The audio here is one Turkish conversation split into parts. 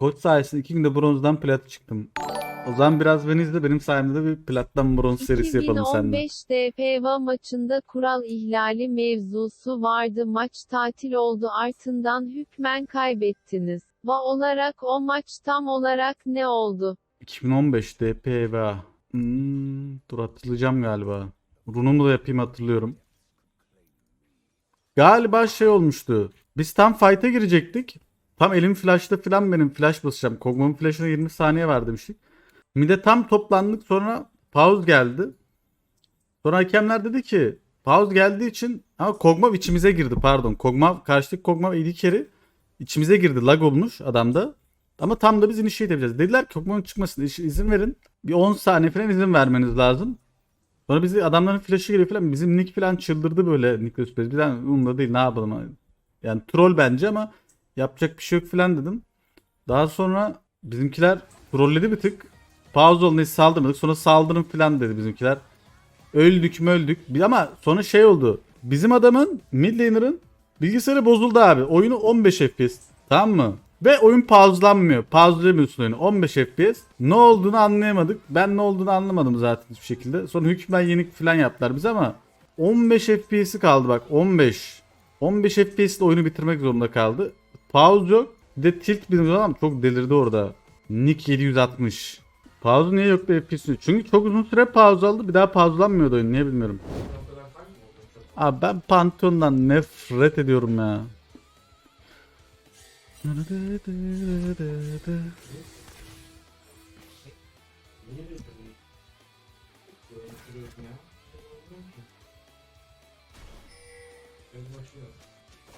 Koç sayesinde iki günde bronzdan plat çıktım. O zaman biraz beni izle benim sayemde de bir plattan bronz serisi yapalım seninle. 2015 DPV maçında kural ihlali mevzusu vardı. Maç tatil oldu ardından hükmen kaybettiniz. Va olarak o maç tam olarak ne oldu? 2015 DPVA. Hmm, dur hatırlayacağım galiba. Runumu da yapayım hatırlıyorum. Galiba şey olmuştu. Biz tam fight'a girecektik. Tam elim flash'ta falan benim flash basacağım. Kog'Maw'un flash'ına 20 saniye var demiştik. Mide tam toplandık sonra pause geldi. Sonra hakemler dedi ki pause geldiği için ama Kog'Maw içimize girdi pardon. Kog'Maw karşıdaki Kog'Maw AD carry içimize girdi. Lag olmuş adamda. Ama tam da biz initiate yapacağız. Dediler ki Kog'Maw'un çıkmasına izin verin. Bir 10 saniye falan izin vermeniz lazım. Sonra bizi adamların flash'ı geliyor falan. Bizim nick falan çıldırdı böyle Nicholas Perez. Bizden umurumda değil ne yapalım. Yani troll bence ama yapacak bir şey yok falan dedim. Daha sonra bizimkiler trolledi bir tık. Pause olun hiç saldırmadık. Sonra saldırın falan dedi bizimkiler. Öldük mü öldük. Ama sonra şey oldu. Bizim adamın mid bilgisayarı bozuldu abi. Oyunu 15 FPS. Tamam mı? Ve oyun pauzelanmıyor. Pauzelayamıyorsun oyunu. 15 FPS. Ne olduğunu anlayamadık. Ben ne olduğunu anlamadım zaten hiçbir şekilde. Sonra hükmen yenik falan yaptılar bize ama 15 FPS'i kaldı bak 15. 15 FPS'le oyunu bitirmek zorunda kaldı. Pause yok. Bir de tilt bizim adam çok delirdi orada. Nick 760. Pause niye yok da FPS? Çünkü çok uzun süre pause aldı. Bir daha pauzelanmıyordu oyun. Niye bilmiyorum. Abi ben Pantheon'dan nefret ediyorum ya.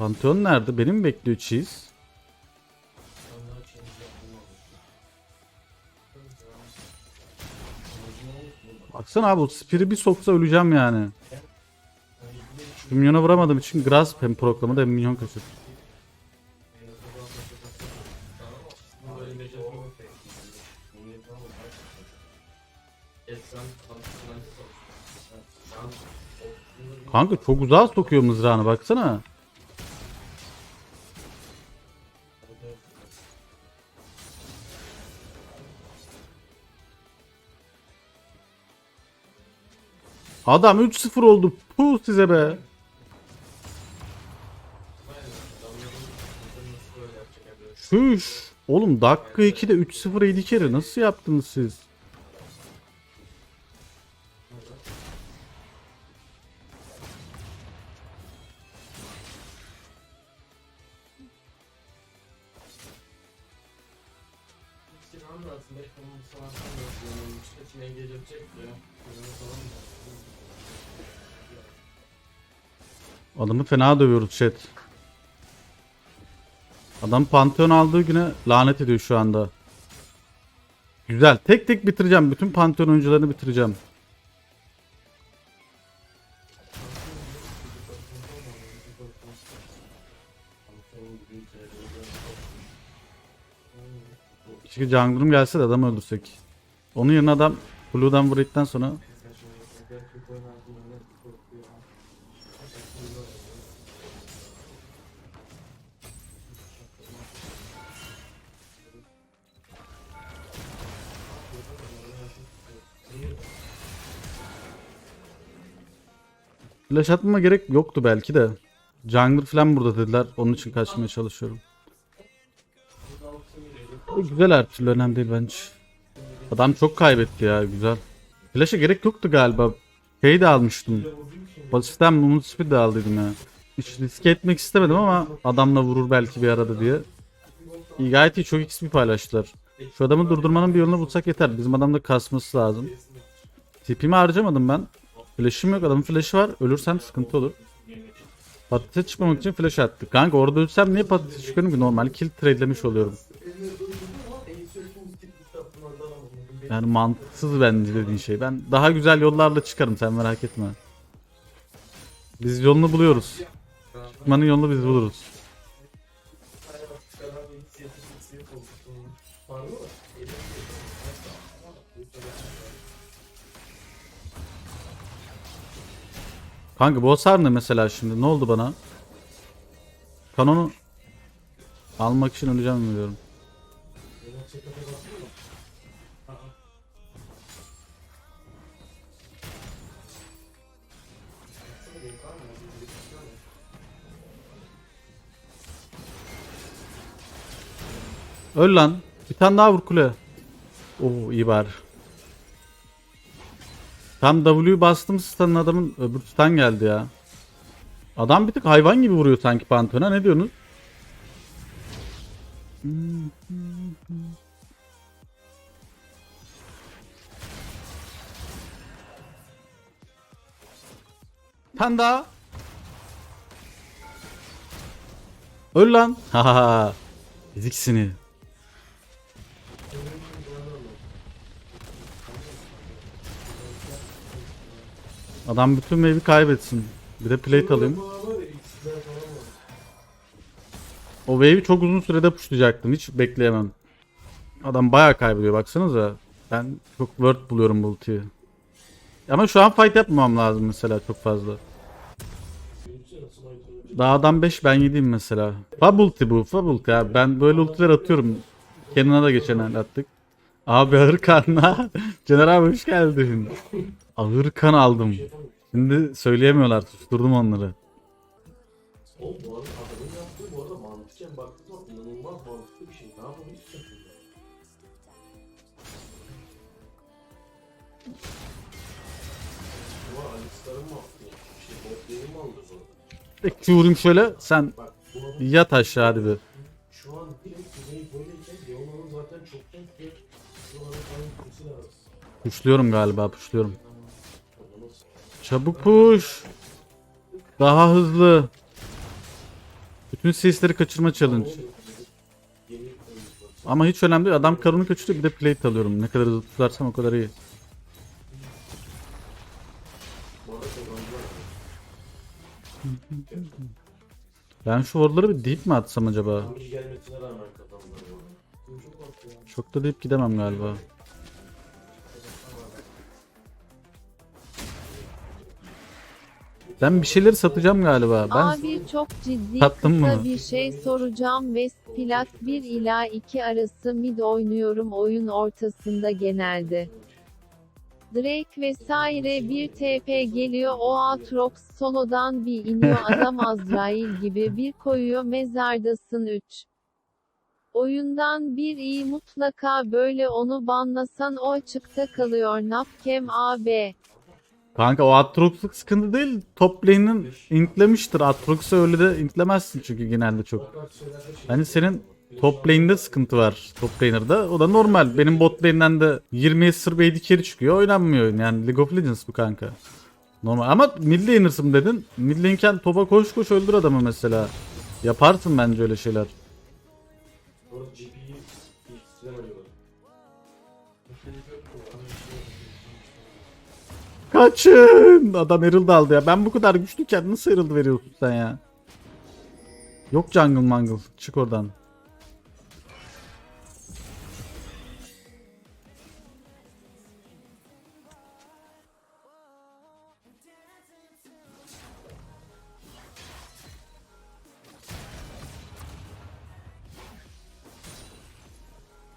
Pantheon nerede? Beni mi bekliyor Cheese? Baksana abi o Spear'i bir soksa öleceğim yani. Şu minyona vuramadığım için Grasp hem proklamadı hem minyon kaçır. Kanka çok uzağa sokuyor mızrağını baksana. Adam 3-0 oldu. Puh size be. Şuş. Oğlum dakika 2'de 3-0 7 kere nasıl yaptınız siz? Adamı fena dövüyoruz chat. Adam Pantheon aldığı güne lanet ediyor şu anda. Güzel. Tek tek bitireceğim. Bütün Pantheon oyuncularını bitireceğim. Keşke jungler'ım gelse de adamı öldürsek. Onun yerine adam Blue'dan vurduktan sonra Flash atmama gerek yoktu belki de. Jungler falan burada dediler. Onun için kaçmaya çalışıyorum. E, Güzel her türlü önemli değil bence. Adam çok kaybetti ya güzel. Flash'a gerek yoktu galiba. Şey de almıştım. Basitten Mumut Speed de aldıydım ya. Hiç riske etmek istemedim ama adamla vurur belki bir arada diye. İyi, gayet iyi çok XP paylaştılar. Şu adamı durdurmanın bir yolunu bulsak yeter. Bizim adamda kasması lazım. Tipimi harcamadım ben. Flash'ım yok adamın flash'ı var. Ölürsem sıkıntı olur. Patates çıkmamak için flash attı. Kanka orada ölsem niye patates çıkıyorum ki normal kill trade'lemiş oluyorum. Yani mantıksız bence dediğin şey. Ben daha güzel yollarla çıkarım sen merak etme. Biz yolunu buluyoruz. Çıkmanın yolunu biz buluruz. Kanka bu hasar ne mesela şimdi? Ne oldu bana? Kanonu almak için öleceğim mi diyorum. Öl lan. Bir tane daha vur kule. Oo iyi bari. Tam W bastım stun'ın adamın öbür stun geldi ya. Adam bir tık hayvan gibi vuruyor sanki Pantheon'a. Ne diyorsunuz? Tane daha. Öl lan. Haha. Ezik seni. Adam bütün wave'i kaybetsin. Bir de plate alayım. O wave'i çok uzun sürede pushlayacaktım. Hiç bekleyemem. Adam bayağı kaybediyor baksanıza. Ben çok word buluyorum bu ultiyi. Ama şu an fight yapmamam lazım mesela çok fazla. Daha adam 5 ben 7'yim mesela. Fab ulti bu fab ulti ya. Ben böyle ultiler atıyorum. Kenan'a da geçen el attık. Abi ağır kanla. Caner abi hoş geldin. Ağır kan aldım. Şimdi söyleyemiyorlar. Susturdum onları. Oğlum adamın yaptığı bu arada mantıken baktığı zaman inanılmaz mantıklı bir şey. Ne mı aldı bu? Tek vurayım şöyle. Sen Bak bu yat aşağı hadi bir. Puşluyorum galiba puşluyorum. Çabuk push. Daha hızlı. Bütün sesleri kaçırma challenge. Ama hiç önemli değil. Adam karını kaçırıyor bir de plate alıyorum. Ne kadar hızlı tutarsam o kadar iyi. Ben şu wardları bir deep mi atsam acaba? Çok da deep gidemem galiba. Ben bir şeyleri satacağım galiba. Ben Abi çok ciddi Tattın kısa mı? bir şey soracağım. West Plat 1 ila 2 arası mid oynuyorum oyun ortasında genelde. Drake vesaire bir TP geliyor o Aatrox solodan bir iniyor adam Azrail gibi bir koyuyor mezardasın 3. Oyundan bir iyi mutlaka böyle onu banlasan o açıkta kalıyor Napkem AB. Kanka o Atrox'luk sıkıntı değil. Top lane'in intlemiştir. Atrox'u öyle de intlemezsin çünkü genelde çok. Hani senin top lane'de sıkıntı var. Top laner'da. O da normal. Benim bot lane'den de 20 sır AD carry çıkıyor. Oynanmıyor. Yani League of Legends bu kanka. Normal. Ama mid laner'sın dedin. Mid lane'ken topa koş koş öldür adamı mesela. Yaparsın bence öyle şeyler. Kaçın! Adam Herald aldı ya. Ben bu kadar güçlüyken nasıl Herald veriyorsun sen ya? Yok jungle mangle. Çık oradan.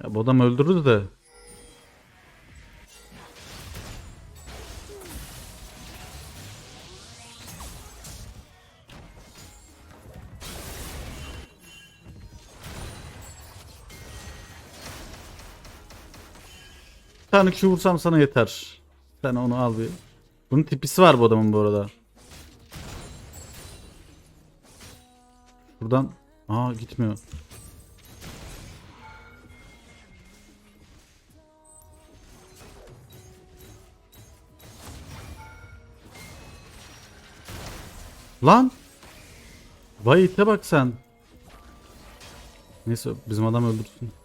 Ya bu adam öldürür de. Tane kişi vursam sana yeter. Sen onu al bir. Bunun tipisi var bu adamın bu arada. Buradan Aa gitmiyor. Lan! Vay ite bak sen. Neyse bizim adam öldürsün.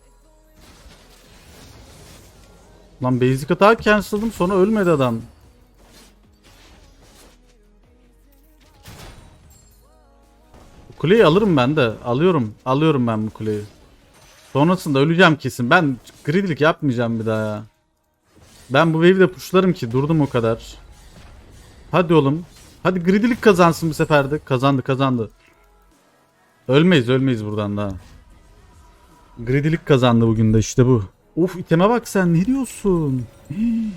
Lan basic attack cancel'ladım sonra ölmedi adam. Kuleyi alırım ben de. Alıyorum. Alıyorum ben bu kuleyi. Sonrasında öleceğim kesin. Ben greedy'lik yapmayacağım bir daha ya. Ben bu wave'i de pushlarım ki durdum o kadar. Hadi oğlum. Hadi greedy'lik kazansın bu sefer de. Kazandı kazandı. Ölmeyiz ölmeyiz buradan daha. Gridilik kazandı bugün de işte bu. Of iteme bak sen ne diyorsun? Hii.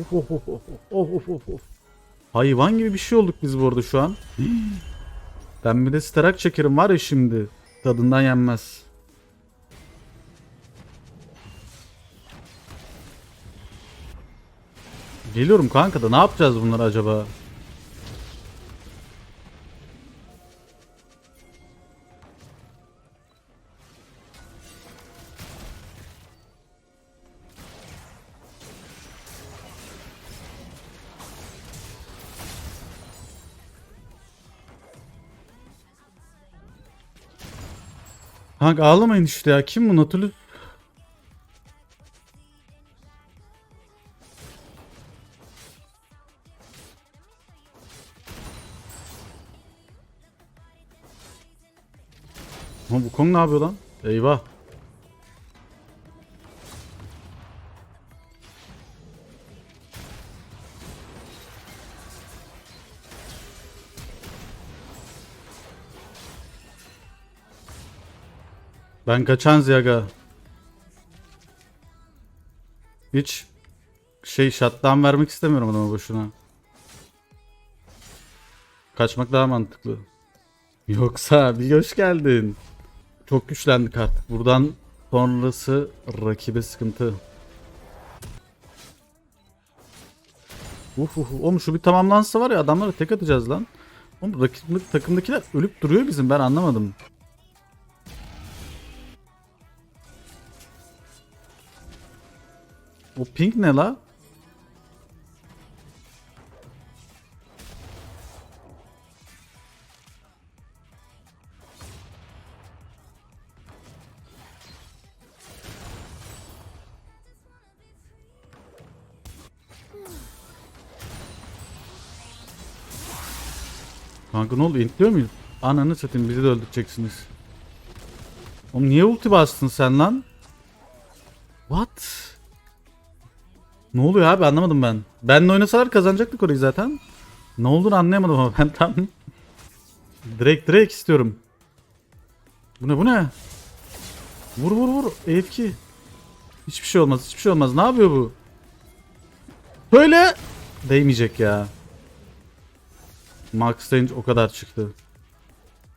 Of of of of of of of. Hayvan gibi bir şey olduk biz bu arada şu an. Hii. Ben bir de sterak çekerim var ya şimdi. Tadından yenmez. Geliyorum kanka da ne yapacağız bunları acaba? Kanka ağlamayın işte ya. Kim bu Nautilus? Ama bu Kong ne yapıyor lan? Eyvah. Ben kaçan Ziyaga. Hiç şey shutdown vermek istemiyorum adama boşuna. Kaçmak daha mantıklı. Yoksa bir hoş geldin. Çok güçlendik artık. Buradan sonrası rakibe sıkıntı. Uf uf oğlum şu bir tamamlansa var ya adamlara tek atacağız lan. Oğlum rakip takımdakiler ölüp duruyor bizim ben anlamadım. O pink ne la? Kanka ne oldu? İntliyor muyuz? Ananı satayım bizi de öldüreceksiniz. Oğlum niye ulti bastın sen lan? What? Ne oluyor abi anlamadım ben. Benle oynasalar kazanacaktık orayı zaten. Ne olduğunu anlayamadım ama ben tam direkt direkt istiyorum. Bu ne bu ne? Vur vur vur. EFK. Hiçbir şey olmaz hiçbir şey olmaz. Ne yapıyor bu? Böyle. Değmeyecek ya. Max range o kadar çıktı.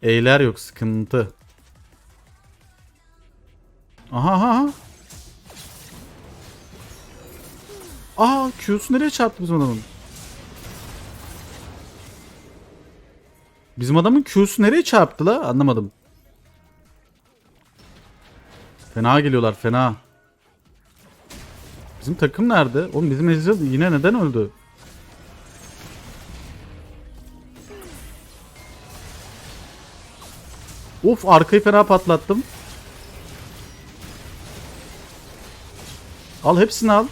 Eyler yok sıkıntı. Aha aha. Aa Q'su nereye çarptı bizim adamın? Bizim adamın Q'su nereye çarptı la? Anlamadım. Fena geliyorlar fena. Bizim takım nerede? Oğlum bizim Ezreal yine neden öldü? Of arkayı fena patlattım. Al hepsini al.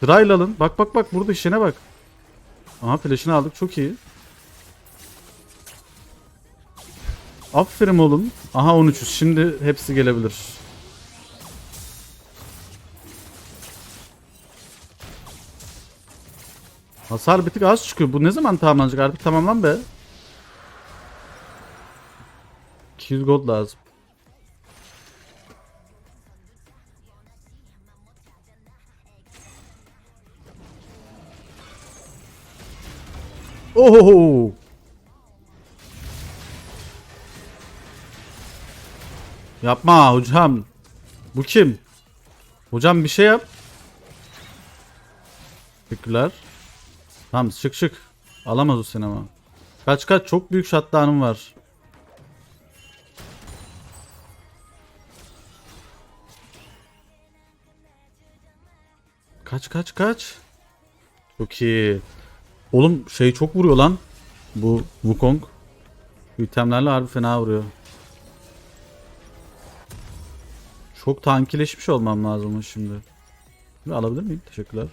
Sırayla alın. Bak bak bak burada işine bak. Aha flash'ını aldık çok iyi. Aferin oğlum. Aha 13'üz. Şimdi hepsi gelebilir. Hasar bir tık az çıkıyor. Bu ne zaman tamamlanacak? Artık tamamlan be. 200 gold lazım. Oho. Yapma hocam. Bu kim? Hocam bir şey yap. Teşekkürler. Tamam çık çık. Alamaz o sinema. Kaç kaç çok büyük shutdown'um var. Kaç kaç kaç. Çok iyi. Oğlum şey çok vuruyor lan. Bu Wukong. İtemlerle harbi fena vuruyor. Çok tankileşmiş olmam lazım şimdi. Bunu alabilir miyim? Teşekkürler.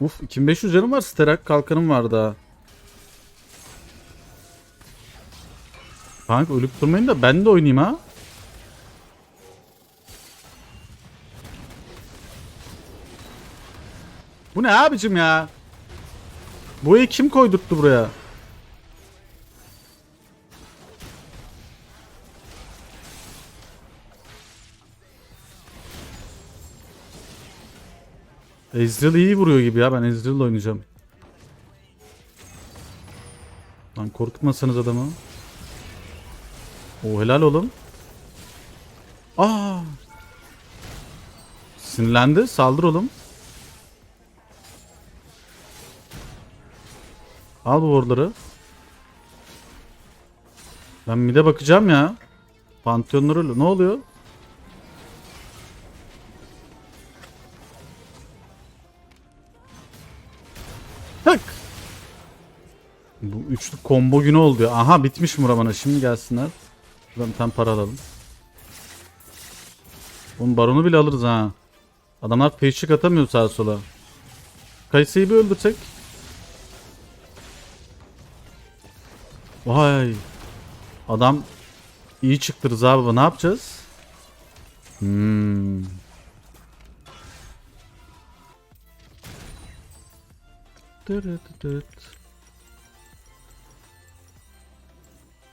Uf 2500 canım var. Sterak kalkanım var daha. Kanka ölüp durmayın da ben de oynayayım ha. Bu ne abicim ya? Boyayı kim koydurttu buraya? Ezreal iyi vuruyor gibi ya. Ben Ezreal oynayacağım. Lan korkutmasanız adamı. O helal oğlum. Aa! Sinirlendi. Saldır oğlum. Al bu wardları. Ben mide bakacağım ya. Pantheonlar öyle. Ne oluyor? Hık. Bu üçlü combo günü oldu ya. Aha bitmiş Muraman'a. Şimdi gelsinler. Buradan bir tane para alalım. Oğlum baronu bile alırız ha. Adamlar peşik atamıyor sağa sola. Kayısı'yı bir öldürsek. Vay. Adam iyi çıktı Rıza baba. Ne yapacağız? Hmm.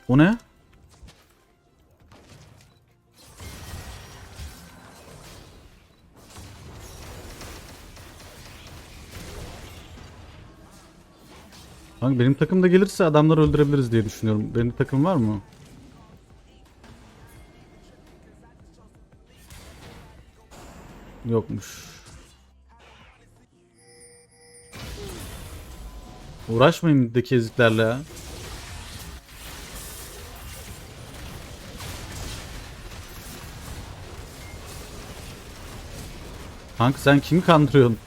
O ne? Hangi benim takım da gelirse adamları öldürebiliriz diye düşünüyorum. Benim takım var mı? Yokmuş. Uğraşmayın middeki eziklerle ya. Kanka sen kimi kandırıyorsun?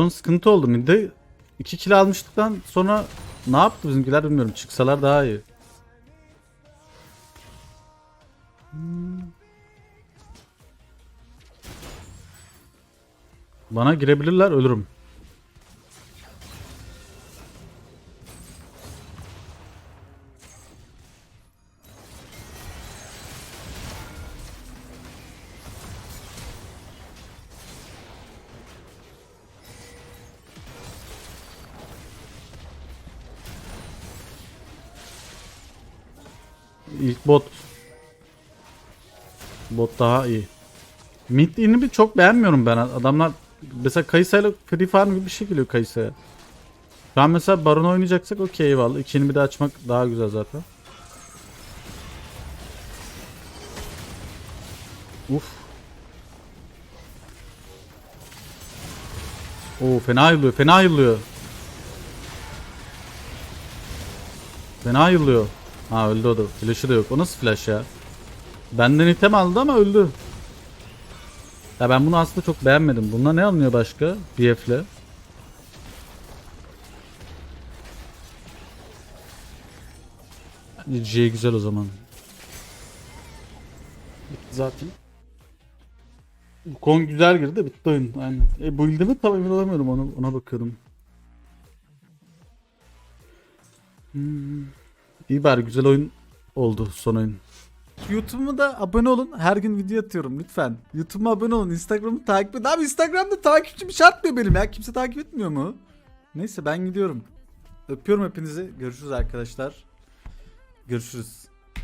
Baron sıkıntı oldu. Midde 2 kill almıştıktan sonra ne yaptı bizimkiler bilmiyorum. Çıksalar daha iyi. Bana girebilirler ölürüm. İlk bot. Bot daha iyi. Mid lane'i bir çok beğenmiyorum ben. Adamlar mesela Kayısa'yla Free Farm gibi bir şey geliyor Kayısa'ya. Şu mesela Baron oynayacaksak okey eyvallah. İkini bir de açmak daha güzel zaten. Uf. Oo fena yılıyor, fena yılıyor. Fena yılıyor. Ha öldü o da. Flash'ı da yok. O nasıl flash ya? Benden item aldı ama öldü. Ya ben bunu aslında çok beğenmedim. Bunda ne alınıyor başka? BF'le. G güzel o zaman. Bitti zaten. Bu Kon güzel girdi bitti oyun. Aynen. E bu ilde mi tam emin olamıyorum ona, ona bakıyorum. Hmm. İyi bari güzel oyun oldu son oyun. YouTube'uma da abone olun. Her gün video atıyorum lütfen. YouTube'uma abone olun. Instagram'ı takip edin. Abi Instagram'da takipçim şart mı benim ya? Kimse takip etmiyor mu? Neyse ben gidiyorum. Öpüyorum hepinizi. Görüşürüz arkadaşlar. Görüşürüz.